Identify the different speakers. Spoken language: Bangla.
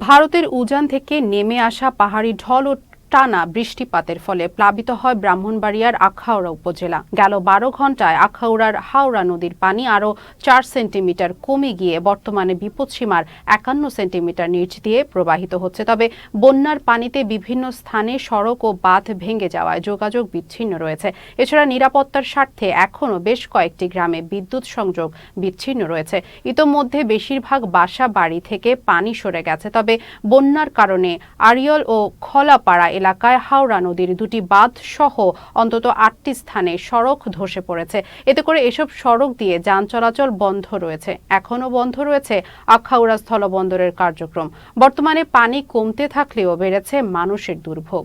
Speaker 1: ভারতের উজান থেকে নেমে আসা পাহাড়ি ঢল ও টানা বৃষ্টিপাতের ফলে প্লাবিত হয় ব্রাহ্মণবাড়িয়ার আখাউড়া উপজেলা। গেল বারো ঘন্টায় আখাউড়ার হাওড়া নদীর পানি আরও চার সেন্টিমিটার কমে গিয়ে বর্তমানে বিপদসীমার একান্ন সেন্টিমিটার নিচ দিয়ে প্রবাহিত হচ্ছে। তবে বন্যার পানিতে বিভিন্ন স্থানে সড়ক ও বাঁধ ভেঙে যাওয়ায় যোগাযোগ বিচ্ছিন্ন রয়েছে। এছাড়া নিরাপত্তার স্বার্থে এখনও বেশ কয়েকটি গ্রামে বিদ্যুৎ সংযোগ বিচ্ছিন্ন রয়েছে। ইতোমধ্যে বেশিরভাগ বাসা বাড়ি থেকে পানি সরে গেছে। তবে বন্যার কারণে আরিয়ল ও খলাপাড়া এলাকায় হাওড়া নদীর দুটি বাঁধ সহ অন্তত আটটি স্থানে সড়ক ধসে পড়েছে। এতে করে এসব সড়ক দিয়ে যান চলাচল বন্ধ রয়েছে। এখনও বন্ধ রয়েছে আখাউড়া স্থলবন্দরের কার্যক্রম। বর্তমানে পানি কমতে থাকলেও বেড়েছে মানুষের দুর্ভোগ।